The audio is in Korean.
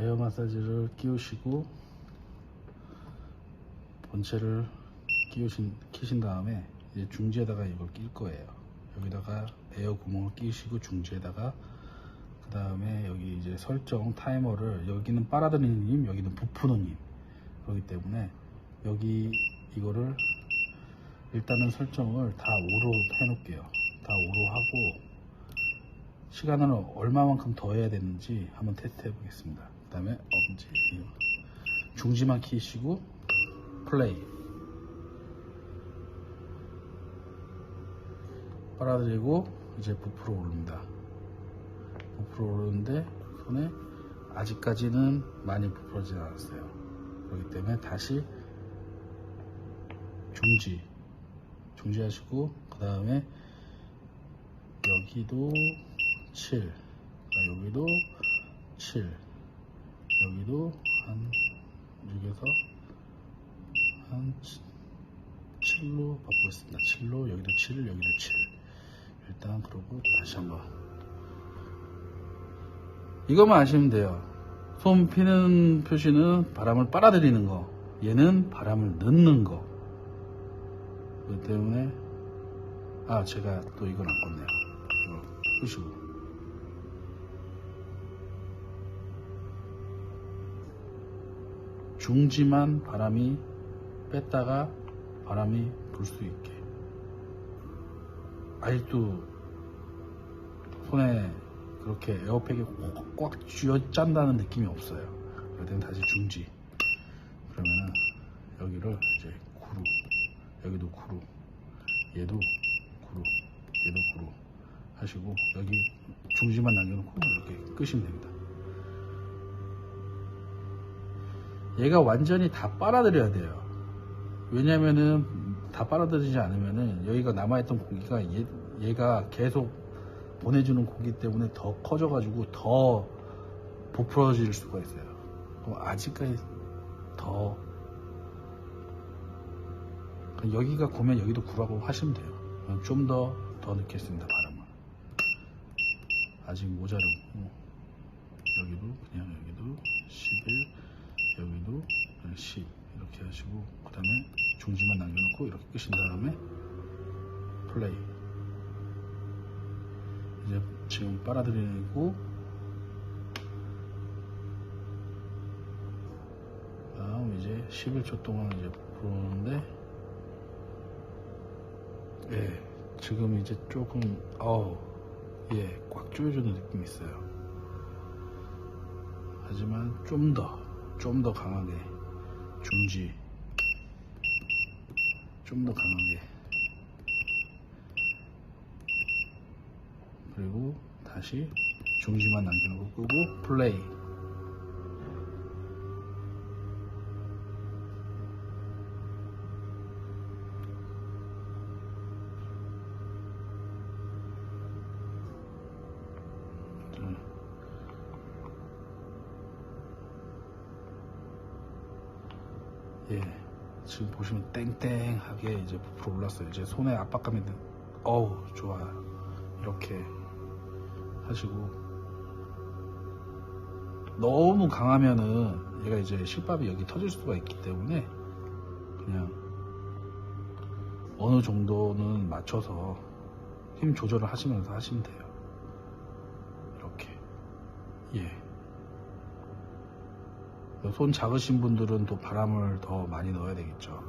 에어 마사지를 끼우시고 본체를 끼우신 키신 다음에 이제 중지에다가 이걸 낄 거예요. 여기다가 에어 구멍을 끼우시고 중지에다가 그 다음에 여기 이제 설정 타이머를 여기는 빨아들이는 님, 여기는 부푸는 님 그렇기 때문에 여기 이거를 일단은 설정을 다 5로 해놓을게요. 다 5로 하고 시간을 얼마만큼 더 해야 되는지 한번 테스트 해보겠습니다. 그 다음에 엄지 중지만 키시고 플레이 빨아들이고 이제 부풀어 오릅니다. 부풀어 오르는데 손에 아직까지는 많이 부풀어지지 않았어요. 그렇기 때문에 다시 중지 중지하시고 그 다음에 여기도 7 여기도 7 여기도 한 6에서 한 7로 바꾸겠습니다. 7로 여기도 7 여기도 7 일단 그러고 다시 한번. 이것만 아시면 돼요. 손 피는 표시는 바람을 빨아들이는 거 얘는 바람을 넣는 거. 그렇기 때문에 아 제가 또 이건 안 껐네요. 이거 끄시고 중지만 바람이 뺐다가 바람이 불 수 있게. 아직도 손에 그렇게 에어백이 꽉 쥐어 짠다는 느낌이 없어요. 그럴 다시 중지. 그러면은 여기를 이제 구루. 여기도 구루. 얘도 구루. 얘도 구루. 하시고 여기 중지만 남겨놓고 이렇게 끄시면 됩니다 얘가 완전히 다 빨아들여야 돼요. 왜냐면은 다 빨아들이지 않으면은 여기가 남아있던 고기가 얘, 얘가 계속 보내주는 고기 때문에 더 커져 가지고 더 부풀어질 수가 있어요. 그럼 아직까지 더 여기가 구면 여기도 구라고 하시면 돼요. 좀 더더 넣겠습니다 바람을. 아직 모자르고 여기도 그냥 여기도 11 여기도 10 이렇게 하시고 그 다음에 중지만 남겨놓고 이렇게 끄신 다음에 플레이. 이제 지금 빨아들이고 다음 이제 11초 동안 이제 부르는데 예 지금 이제 조금 어우 예꽉 조여주는 느낌이 있어요. 하지만 좀 더 좀더 강하게 중지. 좀 더 강하게. 그리고 다시 중지만 남겨놓고 끄고 플레이 예, 지금 보시면 땡땡하게 이제 부풀어 올랐어요. 이제 손에 압박감이 드 어우 좋아요. 이렇게 하시고 너무 강하면은 얘가 이제 실밥이 여기 터질 수가 있기 때문에 그냥 어느 정도는 맞춰서 힘 조절을 하시면서 하시면 돼요. 이렇게 예. 손 작으신 분들은 또 바람을 더 많이 넣어야 되겠죠.